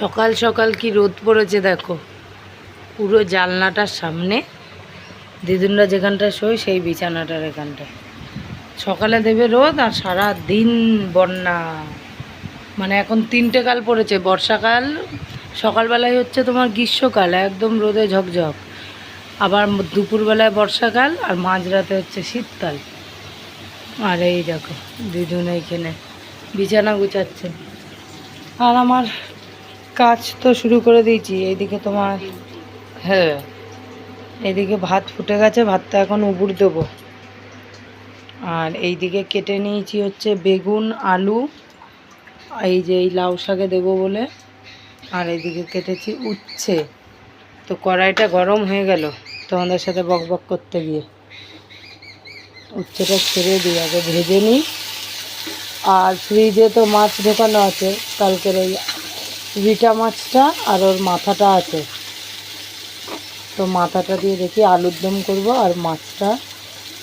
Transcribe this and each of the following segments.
সকাল সকাল কি রোদ পড়েছে দেখো। পুরো জানলাটার সামনে। দিদুনরা যেখানটা শোয় সেই বিছানাটার এখানটায়। সকালে দেবে রোদ আর সারা দিন বন্যা। মানে এখন তিনটে কাল পড়েছে, বর্ষাকাল, সকালবেলায় হচ্ছে তোমার গ্রীষ্মকাল, একদম রোদে ঝকঝক। আবার দুপুরবেলায় বর্ষাকাল আর মাঝরাতে হচ্ছে শীতকাল। আর এই দেখো, দিদুন এইখানে বিছানা গুছাচ্ছে। আর আমার কাজ তো শুরু করে দিয়েছি। এইদিকে তোমার হ্যাঁ। এইদিকে ভাত ফুটে গেছে ভাতটা এখন উবুর দেবো। আর এইদিকে কেটে নিয়েছি হচ্ছে বেগুন আলু এই যে এই লাউ শাকে দেবো বলে। আর এইদিকে কেটেছি উচ্ছে। তো কড়াইটা গরম হয়ে গেল তোমাদের সাথে বক বক করতে গিয়ে। উচ্ছেটা ছেড়ে দিই আগে ভেজে নিই। আর ফ্রিজে তো মাছ ঢোকানো আছে কালকের ওই রিটা মাছটা আর ওর মাথাটা আছে। তো মাথাটা দিয়ে দেখি আলুর দম করব আর মাছটা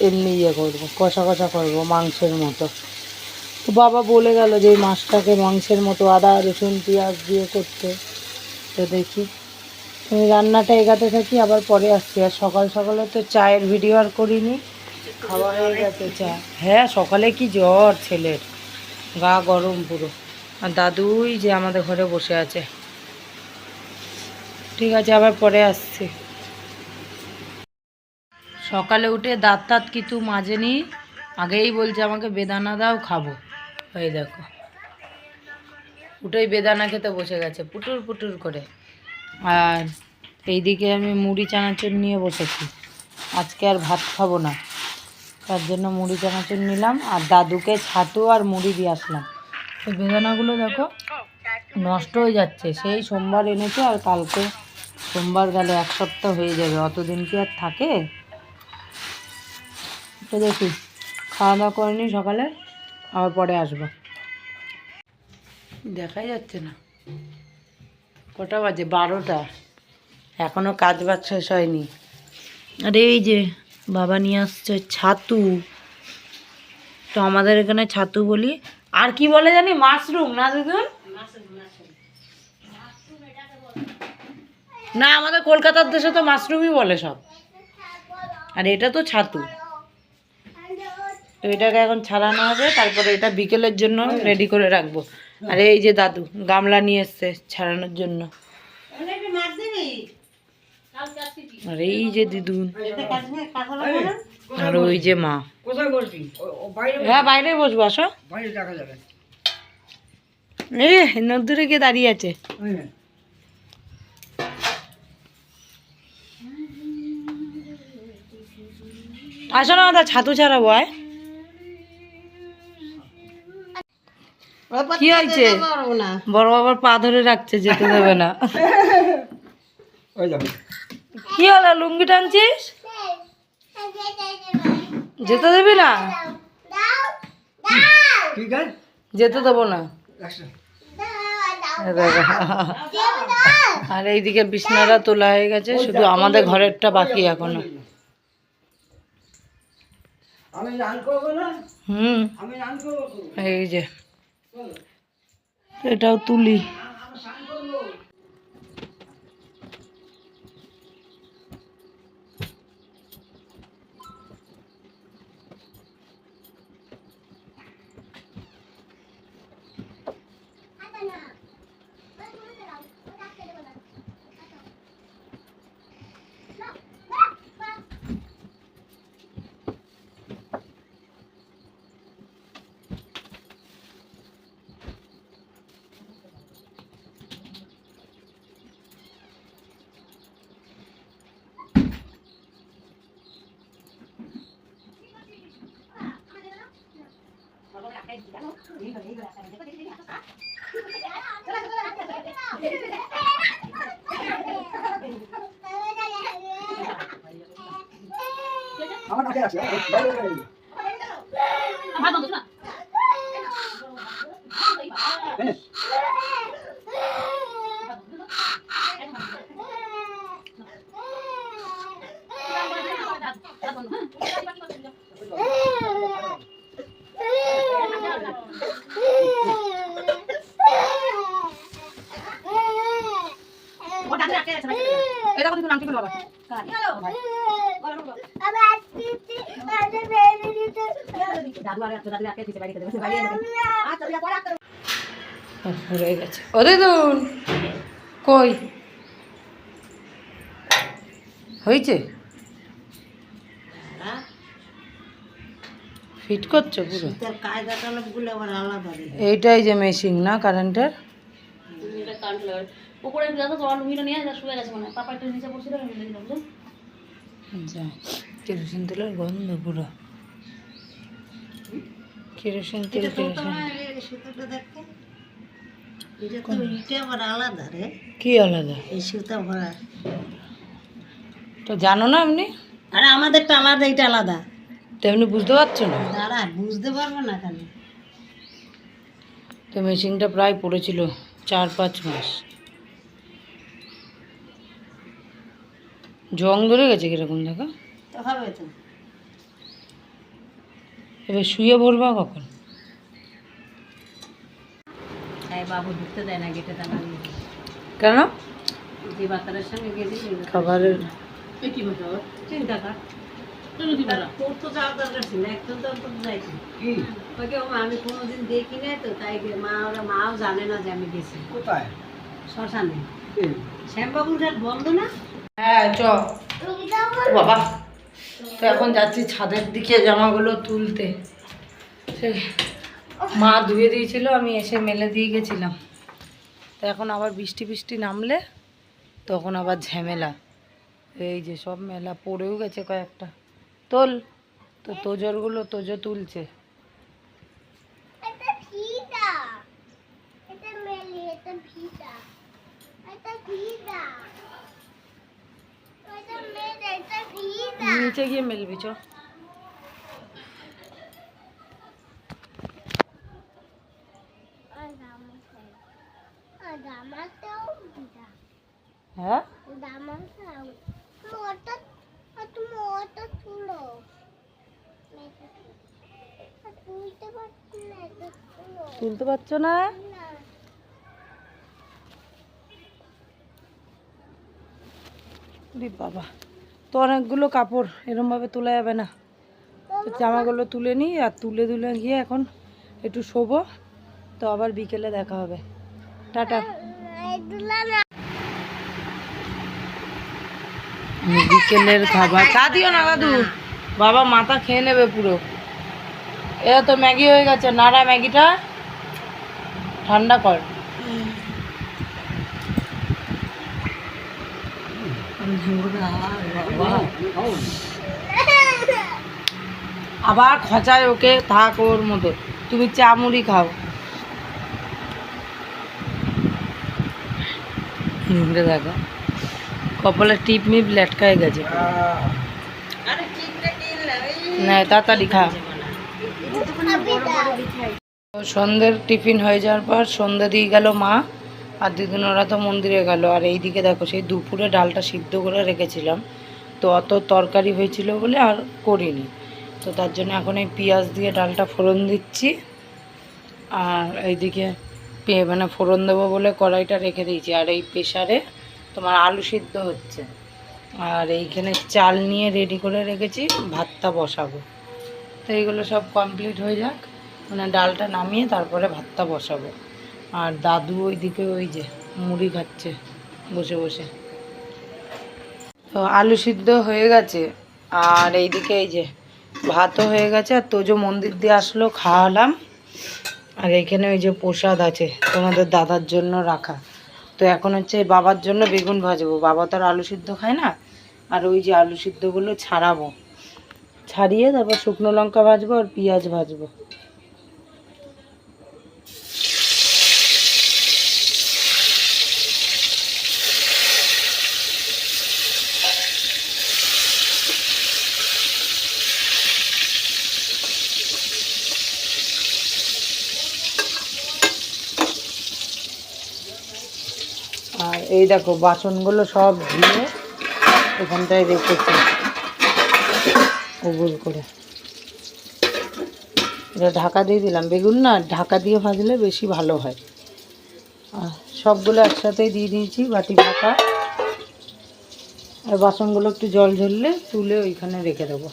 এমনি ইয়ে করব, কষা কষা করব মাংসের মতো। তো বাবা বলে গেল যে এই মাছটাকে মাংসের মতো আদা, রসুন, পেঁয়াজ দিয়ে করতে। তো দেখি। আমি রান্নাটা এগাতে থাকি, আবার পরে আসছি। আর সকাল সকালে তো চায়ের ভিডিও আর করিনি। খাওয়া হয়ে গেছে চা। হ্যাঁ সকালে কি জ্বর ছেলের। গা গরম পুরো। আর দাদুই যে আমাদের ঘরে বসে আছে। ঠিক আছে, আবার পরে আসছি। সকালে উঠে দাঁত তাঁত কিছু মাজেনি, আগেই বলছে আমাকে, বেদানা দাও, খাব। এই দেখো। উঠেই বেদানা খেতে বসে গেছে, পুটুর পুটুর করে। আর এইদিকে আমি মুড়ি চানাচুর নিয়ে বসেছি। আজকে আর ভাত খাব না। তার জন্য মুড়ি চানাচুর নিলাম, আর দাদুকে ছাতু আর মুড়ি দিয়ে আসলাম। তো বেদানাগুলো দেখো নষ্ট হয়ে যাচ্ছে। সেই সোমবার এনেছে আর কালকে সোমবার গেলে এক সপ্তাহ হয়ে যাবে। অতদিন কি আর থাকে? তো দেখি, খাওয়া দাওয়া করিনি সকালে, আবার পরে আসব। দেখাই যাচ্ছে না। কটা বাজে? বারোটা। এখনও কাজ বাজ শেষ হয়নি। আর এই যে বাবা নিয়ে আসছে ছাতু। তো আমাদের এখানে ছাতু বলি আর কি বলে জানি? মাশরুম না দিদুন? না আমাদের কলকাতার দেশে তো মাশরুমই বলে সব। আর এটা তো ছাতু। তো এটাকে এখন ছাড়ানো হবে তারপরে এটা বিকেলের জন্য রেডি করে রাখব। আর এই যে দাদু গামলা নিয়ে এসছে ছাড়ানোর জন্য। আর এই যে দিদুন। আর ওই যে মা। হ্যাঁ বাইরে বসবো আসো। এই নদূরে গিয়ে দাঁড়িয়ে আছে। আসো না দাদা ছাতু ছাড়াবো আয়। কি হয়েছে? বড় বাবার পা ধরে রাখছে যেতে দেবে না। ওই যাবে কি হলো লুঙ্গি টানছিস? যেতে দেবে না? যেতে দেবো না। আর এইদিকে বিছনাটা তোলা হয়ে গেছে শুধু আমাদের ঘরেরটা বাকি এখনও। আমি রান করব না? হুম। আমি রান করব তো। এই যে এটাও তুলি আমার কাছে আছে বাইরে বাইরে। এনে। গেছে। ও দিদুন কই? হয়েছে? ফিট করছ পুরো? এইটাই যে মেশিন না কারেন্টের উপরে যাতে জল মিলে নিয়ে যা শুয়ে গেছে মনে হয়। পাপা একটু নিচে বসে ধরে মিলে দিলাম যা কেরোসিন তেলের গন্ধ পুরো। কেরোসিন তেল আলাদা রে। কি আলাদা? এই সুতা ভরা। তো জানো না আপনি আরে আমাদেরটা আলাদা এটা আলাদা। তেমনি বুঝতে পারছ না? দাঁড়া বুঝতে পারব না কেন? তো মেশিনটা প্রায় পড়েছিল চার পাঁচ মাস। জং ধরে গেছে কীরকম দেখো? হবে তো এবার শুয়ে ভরবা কখন? বাবু ঢুকতে দেয় না গেটে কেন? যে বাচ্চাটার সঙ্গে গেছি খাবারের কি চিন্তা কর। আমি কোনোদিন দেখি নাই তো তাই মা ওরা মাও জানে না যে আমি গেছি। কোথায়? শ্মশানে। শ্যামবাবুর ঘাট বন্ধ না? হ্যাঁ চ। বাবা তো এখন যাচ্ছি ছাদের দিকে জামাগুলো তুলতে। মা ধুয়ে দিয়েছিল আমি এসে মেলে দিয়ে গেছিলাম। তো এখন আবার বৃষ্টি বৃষ্টি নামলে তখন আবার ঝামেলা। এই যে সব মেলা পড়েও গেছে কয়েকটা। তোল তো তোজরগুলো তোজো তুলছে। নিচে গিয়ে মেলবি চ হ্যাঁ তুলতে পারছ না রে বাবা তো অনেকগুলো কাপড় এরমভাবে তোলা যাবে না। তো জামাগুলো তুলে নিই আর তুলে তুলে গিয়ে এখন একটু শোবো, তো আবার বিকেলে দেখা হবে। টাটা। বিকেলের খাবার। চা দিও না দাদু, বাবা মাথা খেয়ে নেবে পুরো। এটা তো ম্যাগি হয়ে গেছে, নাড়া ম্যাগিটা। ঠান্ডা কর। আবার খচায় ওকে, থাক ওর মতো। তুমি চা মুড়ি খাও দেখো। কপালে টিপ মিপ লেটকায় গেছে। তাড়াতাড়ি সন্ধ্যের টিফিন হয়ে যাওয়ার পর সন্ধ্যা দিয়ে গেল মা। আর দুদিন ওরা তো মন্দিরে গেল। আর এইদিকে দেখো, সেই দুপুরে ডালটা সিদ্ধ করে রেখেছিলাম। তো অত তরকারি হয়েছিল বলে আর করিনি। তো তার জন্য এখন এই পেঁয়াজ দিয়ে ডালটা ফোড়ন দিচ্ছি। আর এইদিকে মানে ফোড়ন দেবো বলে কড়াইটা রেখে দিয়েছি। আর এই প্রেশারে তোমার আলু সিদ্ধ হচ্ছে। আর এইখানে চাল নিয়ে রেডি করে রেখেছি, ভাতটা বসাবো। তো এইগুলো সব কমপ্লিট হয়ে যাক। মানে ডালটা নামিয়ে তারপরে ভাতটা বসাবো। আর দাদু ওইদিকে ওই যে মুড়ি খাচ্ছে, বসে বসে। তো আলু সিদ্ধ হয়ে গেছে, আর এইদিকে এই যে ভাতও হয়ে গেছে, আর তোজো মন্দির দিয়ে আসলো, খাওয়ালাম। আর এখানে ওই যে প্রসাদ আছে, তোমাদের দাদার জন্য রাখা। তো এখন হচ্ছে বাবার জন্য বেগুন ভাজবো। বাবা তো আর আলু সিদ্ধ খায় না, আর ওই যে আলু সিদ্ধগুলো ছাড়াবো। ছাড়িয়ে তারপর শুকনো লঙ্কা ভাজবো আর পেঁয়াজ ভাজবো আর এই দেখো, বাসনগুলো সব ধুয়ে এখানটায় রেখেছি। উবুল করে। এটা ঢাকা দিয়ে দিলাম। বেগুন না, ঢাকা দিয়ে ভাজলে বেশি ভালো হয়। সবগুলো একসাথেই দিয়ে দিয়েছি, বাটি ঢাকা আর বাসনগুলো একটু জল ঝরলে তুলে ওইখানে রেখে দেবো।